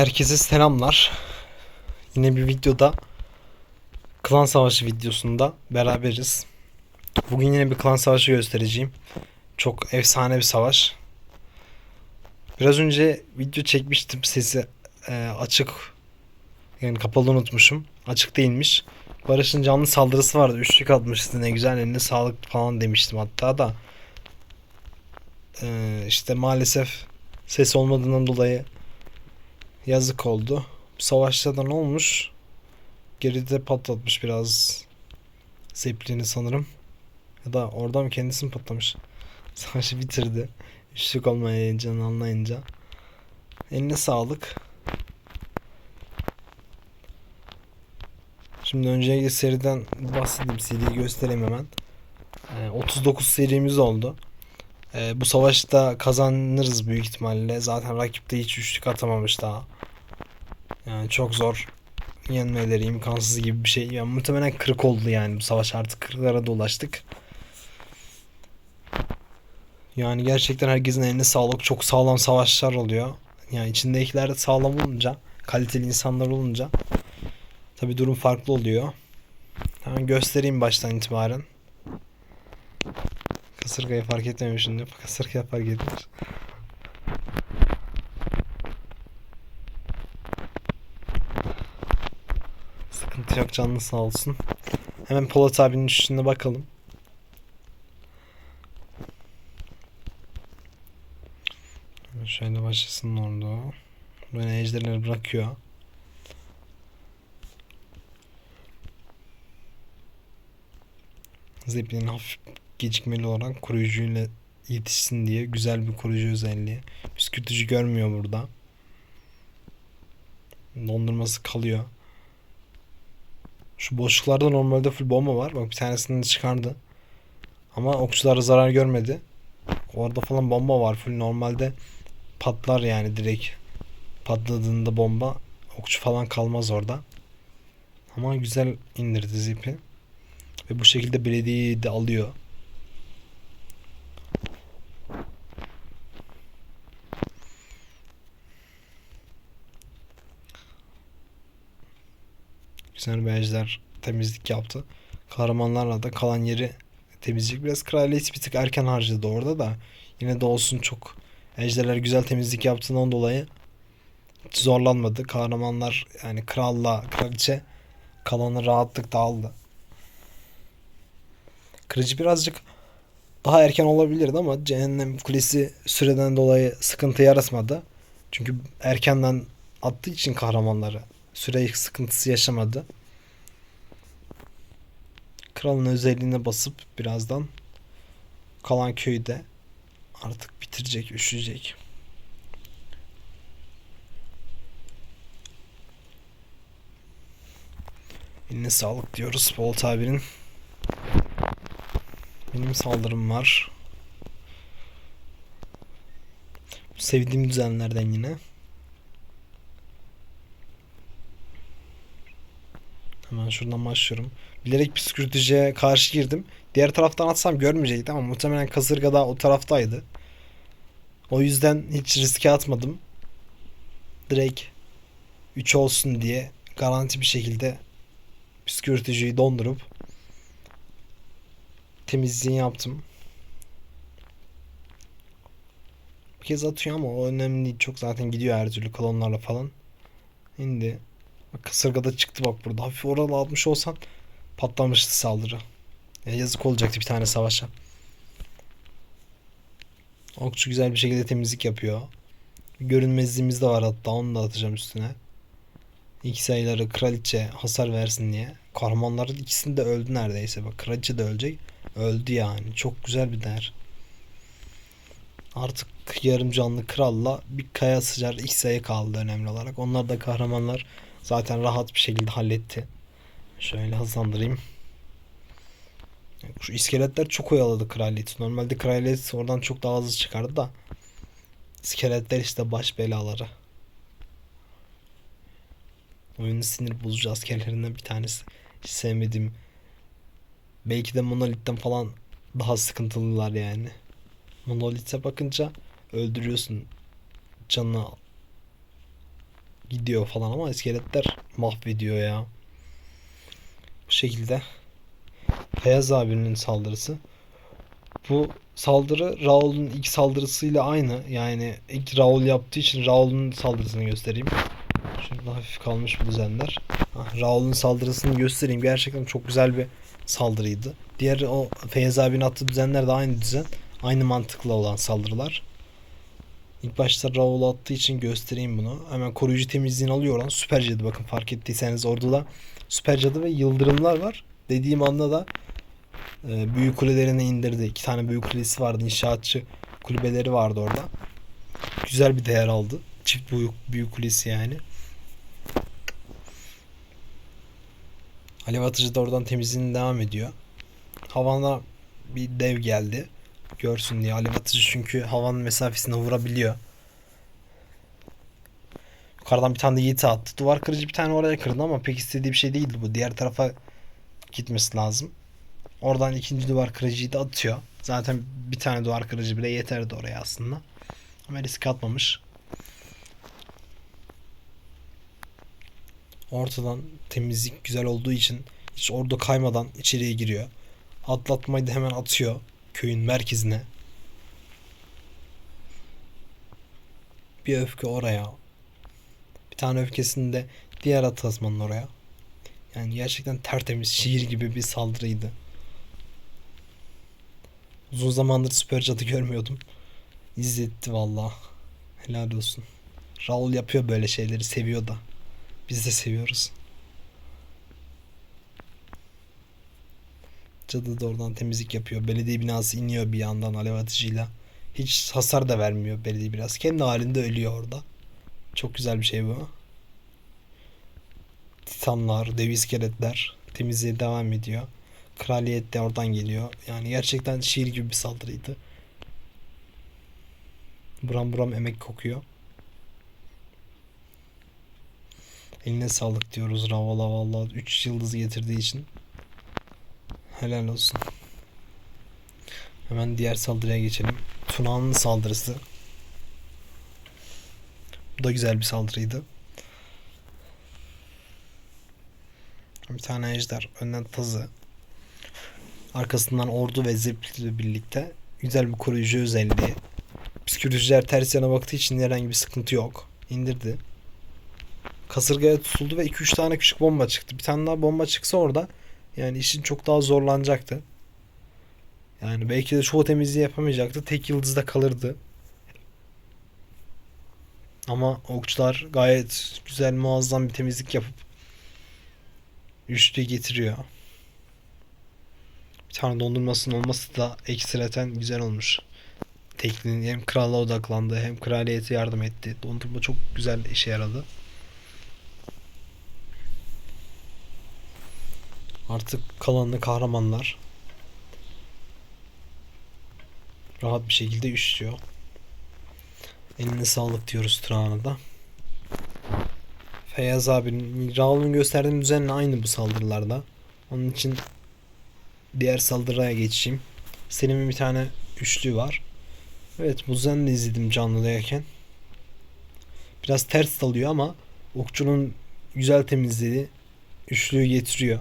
Herkese selamlar. Yine bir videoda klan savaşı videosunda beraberiz. Bugün yine bir klan savaşı göstereceğim. Çok efsane bir savaş. Biraz önce video çekmiştim sesi e, açık yani kapalı unutmuşum. Açık değilmiş. Barış'ın canlı saldırısı vardı. Üçlük atmıştı ne güzel eline sağlık falan demiştim hatta da. E, işte maalesef ses olmadığından dolayı Yazık oldu. Savaşta da ne olmuş? Geride patlatmış biraz Zeppelin'i sanırım. Ya da oradan mı kendisi mi patlamış? Savaşı bitirdi. Üçlük olmayınca anlayınca. Eline sağlık. Şimdi öncelikle seriden bahsedeyim. Seriyi göstereyim hemen. Ee, 39 serimiz oldu. Ee, bu savaşta kazanırız büyük ihtimalle. Zaten rakip de hiç üçlük atamamış daha. Yani çok zor yenmeleri imkansız gibi bir şey. Yani muhtemelen 40 oldu yani bu savaş artık 40'lara da ulaştık. Yani gerçekten herkesin eline sağlık. Çok sağlam savaşlar oluyor. Yani içindekiler de sağlam olunca, kaliteli insanlar olunca tabi durum farklı oluyor. Hemen göstereyim baştan itibaren. Kasırgayı fark etmemişim diyor. Kasırgayı fark etmiş. Sıkıntı yok canlı sağ olsun. Hemen Polat abinin üstüne bakalım. Şöyle başlasın orada. Böyle ejderleri bırakıyor. Zeppelin hafif gecikmeli olarak koruyucuyla yetişsin diye güzel bir koruyucu özelliği. Püskürtücü görmüyor burada. Dondurması kalıyor. Şu boşluklarda normalde full bomba var. Bak bir tanesini çıkardı. Ama okçulara zarar görmedi. Orada falan bomba var. Full normalde patlar yani direkt. Patladığında bomba okçu falan kalmaz orada. Ama güzel indirdi zipi. Ve bu şekilde belediyeyi de alıyor. Güzel ejder temizlik yaptı. Kahramanlarla da kalan yeri temizlik. Biraz kraliyet bir tık erken harcadı orada da. Yine de olsun çok. Ejderler güzel temizlik yaptığından dolayı zorlanmadı. Kahramanlar yani kralla kraliçe kalanı rahatlıkla aldı. Kırıcı birazcık daha erken olabilirdi ama Cehennem Kulesi süreden dolayı sıkıntı yaratmadı. Çünkü erkenden attığı için kahramanları süre sıkıntısı yaşamadı. Kralın özelliğine basıp birazdan kalan köyü de artık bitirecek, üşüyecek. Eline sağlık diyoruz Bolt abinin. Benim saldırım var. Sevdiğim düzenlerden yine. Hemen şuradan başlıyorum. Bilerek psikolojiye karşı girdim. Diğer taraftan atsam görmeyecekti ama muhtemelen kasırga da o taraftaydı. O yüzden hiç riske atmadım. Direkt 3 olsun diye garanti bir şekilde psikolojiyi dondurup temizliğini yaptım. Bir kez atıyor ama o önemli değil. Çok zaten gidiyor her türlü kolonlarla falan. Şimdi bak kasırgada çıktı bak burada. Hafif oralı atmış olsan patlamıştı saldırı. Ya yazık olacaktı bir tane savaşa. Okçu güzel bir şekilde temizlik yapıyor. Görünmezliğimiz de var hatta onu da atacağım üstüne. İki sayıları kraliçe hasar versin diye. Kahramanların ikisini de öldü neredeyse. Bak kraliçe de ölecek. Öldü yani. Çok güzel bir değer. Artık yarım canlı kralla bir kaya sıcar iki sayı kaldı önemli olarak. Onlar da kahramanlar zaten rahat bir şekilde halletti. Şöyle hızlandırayım. Şu iskeletler çok oyaladı kraliyeti. Normalde kraliyet oradan çok daha hızlı çıkardı da. İskeletler işte baş belaları. Oyunun sinir bozucu askerlerinden bir tanesi. Hiç sevmediğim. Belki de Monolith'ten falan daha sıkıntılılar yani. Monolith'e bakınca öldürüyorsun. Canını gidiyor falan ama iskeletler mahvediyor ya. Bu şekilde. Feyyaz abinin saldırısı. Bu saldırı Raul'un ilk saldırısıyla aynı. Yani ilk Raul yaptığı için Raul'un saldırısını göstereyim. Şurada hafif kalmış bu düzenler. Ah, Raul'un saldırısını göstereyim. Gerçekten çok güzel bir saldırıydı. Diğer o Feyyaz abinin attığı düzenler de aynı düzen. Aynı mantıkla olan saldırılar. İlk başta Raul attığı için göstereyim bunu. Hemen koruyucu temizliğini alıyor oradan. Süper cadı bakın fark ettiyseniz orada da süper cadı ve yıldırımlar var. Dediğim anda da e, büyük kulelerini indirdi. İki tane büyük kulesi vardı. İnşaatçı kulübeleri vardı orada. Güzel bir değer aldı. Çift büyük, büyük kulesi yani. Alev atıcı da oradan temizliğine devam ediyor. Havana bir dev geldi. Görsün diye. Alev atıcı çünkü havanın mesafesine vurabiliyor. Yukarıdan bir tane de yiğit attı. Duvar kırıcı bir tane oraya kırdı ama pek istediği bir şey değildi bu. Diğer tarafa gitmesi lazım. Oradan ikinci duvar kırıcıyı da atıyor. Zaten bir tane duvar kırıcı bile yeterdi oraya aslında. Ama risk atmamış. Ortadan temizlik güzel olduğu için hiç orada kaymadan içeriye giriyor. Atlatmayı da hemen atıyor köyün merkezine. Bir öfke oraya. Bir tane öfkesini de diğer atasmanın oraya. Yani gerçekten tertemiz şiir gibi bir saldırıydı. Uzun zamandır süper cadı görmüyordum. İzletti valla. Helal olsun. Raul yapıyor böyle şeyleri seviyor da. Biz de seviyoruz. Cadı da oradan temizlik yapıyor. Belediye binası iniyor bir yandan alev atıcıyla. Hiç hasar da vermiyor belediye biraz. Kendi halinde ölüyor orada. Çok güzel bir şey bu. Titanlar, dev iskeletler temizliğe devam ediyor. Kraliyet de oradan geliyor. Yani gerçekten şiir gibi bir saldırıydı. Buram buram emek kokuyor. Eline sağlık diyoruz Ravala valla 3 yıldız getirdiği için. Helal olsun. Hemen diğer saldırıya geçelim. Tuna'nın saldırısı. Bu da güzel bir saldırıydı. Bir tane ejder. Önden tazı. Arkasından ordu ve zip ile birlikte güzel bir koruyucu özelliği. Psikolojiler ters yana baktığı için herhangi bir sıkıntı yok. İndirdi. Kasırgaya tutuldu ve 2-3 tane küçük bomba çıktı. Bir tane daha bomba çıksa orada yani işin çok daha zorlanacaktı. Yani belki de çoğu temizliği yapamayacaktı. Tek yıldızda kalırdı. Ama okçular gayet güzel muazzam bir temizlik yapıp üçlü getiriyor. Bir tane dondurmasının olması da ekstraten güzel olmuş. Tekniğin hem krala odaklandı hem kraliyete yardım etti. Dondurma çok güzel işe yaradı. Artık kalanını kahramanlar rahat bir şekilde üşüyor. Eline sağlık diyoruz Turan'a da. Feyyaz abinin Raul'un gösterdiğim düzenle aynı bu saldırılarda. Onun için diğer saldırıya geçeyim. Selim'in bir tane üçlü var. Evet bu düzenle izledim canlıdayken. Biraz ters dalıyor ama okçunun güzel temizlediği üçlüyü getiriyor.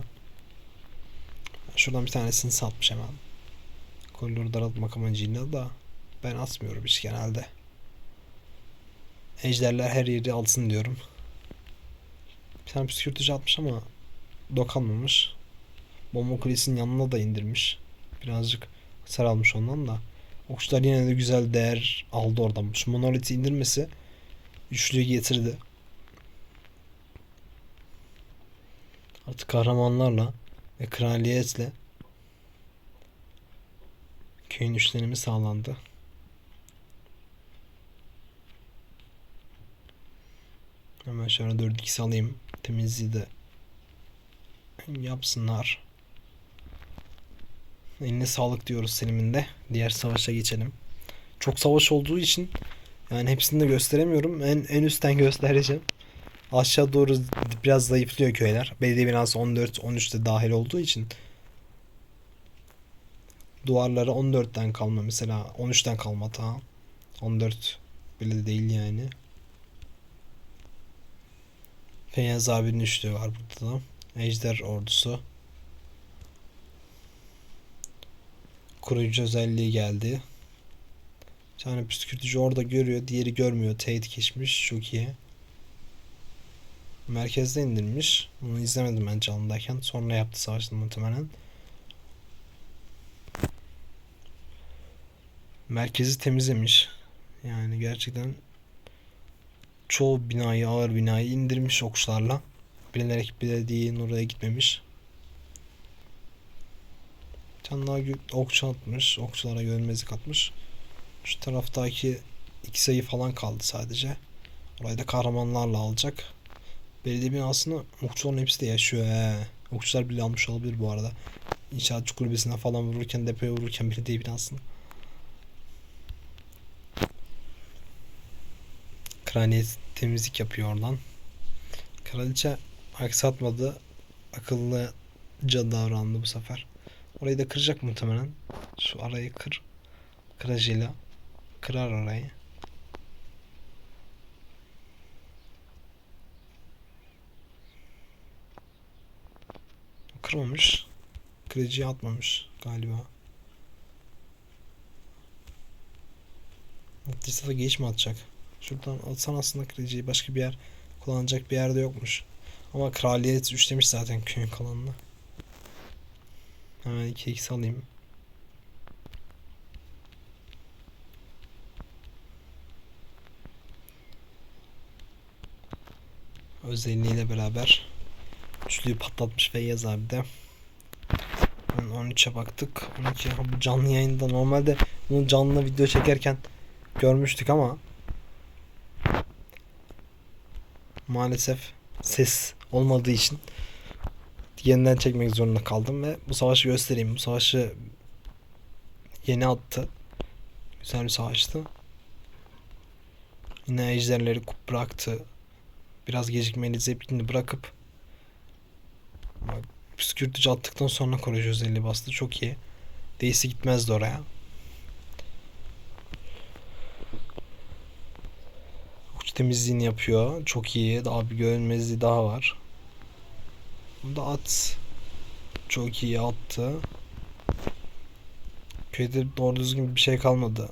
Şuradan bir tanesini satmış hemen. Koridoru daraltmak amacıyla da ben atmıyorum hiç genelde. Ejderler her yeri alsın diyorum. Bir tane püskürtücü atmış ama dokanmamış. Bomba kulesinin yanına da indirmiş. Birazcık hasar almış ondan da. Okçular yine de güzel değer aldı oradan. Şu monoliti indirmesi üçlüyü getirdi. Artık kahramanlarla ve kraliyetle köyün üçlenimi sağlandı. Hemen şöyle 4-2 alayım. Temizliği de yapsınlar. Eline sağlık diyoruz Selim'in de. Diğer savaşa geçelim. Çok savaş olduğu için yani hepsini de gösteremiyorum. En, en üstten göstereceğim. Aşağı doğru biraz zayıflıyor köyler. Belediye binası 14-13'te dahil olduğu için duvarları 14'ten kalma mesela 13'ten kalma ta 14 bile değil yani. Feyyaz abinin üçlüğü var burada da. Ejder ordusu. Koruyucu özelliği geldi. Bir tane püskürtücü orada görüyor. Diğeri görmüyor. Teyit geçmiş. Çok iyi. Merkezde indirmiş. Bunu izlemedim ben canlıdayken. Sonra yaptı savaşta muhtemelen. Merkezi temizlemiş. Yani gerçekten çoğu binayı, ağır binayı indirmiş okçularla. Bilerek belediyenin oraya gitmemiş. Gö- okçu atmış. Okçulara görünmezlik atmış. Şu taraftaki iki sayı falan kaldı sadece. Orayı da kahramanlarla alacak. Belediye binasını okçuların hepsi de yaşıyor he. Okçular bile almış olabilir bu arada. İnşaatçı kulübesine falan vururken, depoya vururken belediye binasını. Kraliyet temizlik yapıyor oradan. Kraliçe aksatmadı. Akıllıca davrandı bu sefer. Orayı da kıracak muhtemelen. Şu arayı kır. Kıracıyla. Kırar orayı. Kırmamış. Kırıcıyı atmamış galiba. Da geç mi atacak? Şuradan atsan aslında kırıcıyı başka bir yer kullanacak bir yerde yokmuş. Ama kraliyet üçlemiş zaten köyün kalanını. Hemen 2 x alayım. Özelliğiyle beraber üçlüyü patlatmış Feyyaz abi de. Yani 13'e baktık. 12 ha, bu canlı yayında normalde bunu canlı video çekerken görmüştük ama maalesef ses olmadığı için yeniden çekmek zorunda kaldım ve bu savaşı göstereyim. Bu savaşı yeni attı. Güzel bir savaştı. Yine ejderleri bıraktı. Biraz gecikmeli zeplini bırakıp püskürtücü attıktan sonra koruyucu özelliği bastı. Çok iyi. Değilse gitmezdi oraya. Uç temizliğini yapıyor. Çok iyi. Daha bir görünmezliği daha var. Bunda at. Çok iyi attı. Köyde doğru düzgün bir şey kalmadı.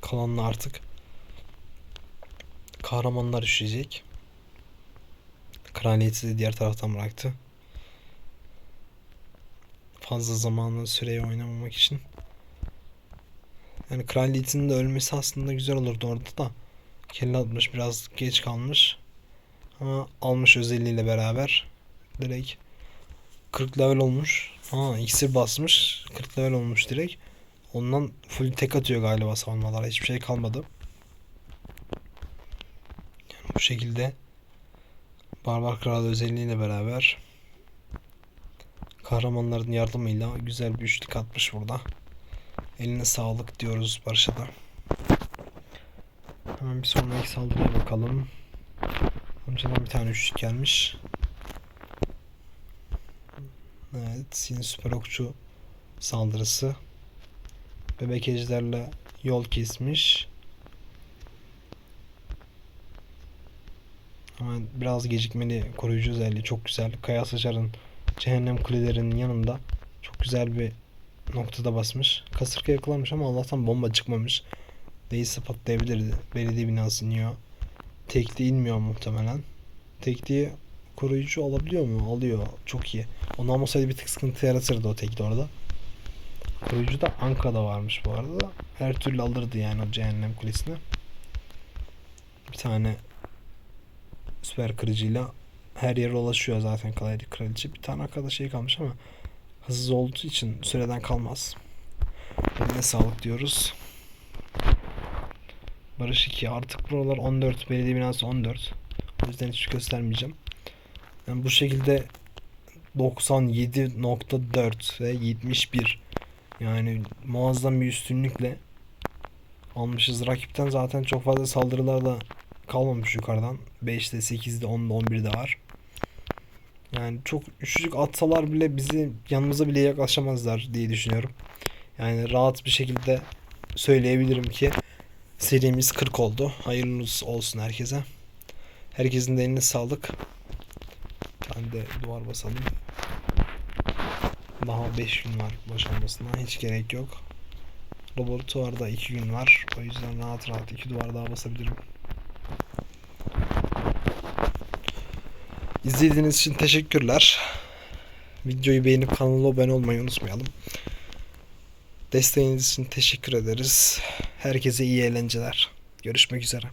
Kalanla artık. Kahramanlar üşüyecek. Kraliyeti de diğer taraftan bıraktı. Fazla zamanı süreyi oynamamak için. Yani kraliyetin de ölmesi aslında güzel olurdu orada da. Kelle atmış biraz geç kalmış. Ama almış özelliğiyle beraber. Direkt 40 level olmuş. Ha iksir basmış. 40 level olmuş direkt. Ondan full tek atıyor galiba savunmalara. Hiçbir şey kalmadı. Yani bu şekilde Barbar Kral özelliğiyle beraber kahramanların yardımıyla güzel bir üçlük atmış burada. Eline sağlık diyoruz Barış'a da. Hemen bir sonraki saldırıya bakalım. Amcadan bir tane üçlük gelmiş. Evet, yine süper okçu saldırısı. Bebek ejderle yol kesmiş. Ama biraz gecikmeli koruyucu özelliği çok güzel. Kaya Saçar'ın cehennem kulelerinin yanında çok güzel bir noktada basmış. Kasırga yakalanmış ama Allah'tan bomba çıkmamış. Değilse patlayabilirdi. Belediye binası iniyor. Tekli inmiyor muhtemelen. Tekliği koruyucu alabiliyor mu? Alıyor. Çok iyi. Onu almasaydı bir tık sıkıntı yaratırdı o tekli orada. Koruyucu da Ankara'da varmış bu arada. Her türlü alırdı yani o cehennem kulesini. Bir tane süper kırıcıyla her yere ulaşıyor zaten kalaydı kraliçe. Bir tane arkada şey kalmış ama hızlı olduğu için süreden kalmaz. Eline sağlık diyoruz. Barış 2 artık buralar 14 belediye binası 14. O yüzden hiç göstermeyeceğim. Yani bu şekilde 97.4 ve 71 yani muazzam bir üstünlükle almışız. Rakipten zaten çok fazla saldırılar da kalmamış yukarıdan. 5'te, 8'de, 10'da, 11'de var. Yani çok üçlük atsalar bile bizi yanımıza bile yaklaşamazlar diye düşünüyorum. Yani rahat bir şekilde söyleyebilirim ki serimiz 40 oldu. Hayırlı olsun herkese. Herkesin de eline sağlık. Tane de duvar basalım. Daha 5 gün var boşanmasına. Hiç gerek yok. Laboratuvarda 2 gün var. O yüzden rahat rahat 2 duvar daha basabilirim. İzlediğiniz için teşekkürler. Videoyu beğenip kanala abone olmayı unutmayalım. Desteğiniz için teşekkür ederiz. Herkese iyi eğlenceler. Görüşmek üzere.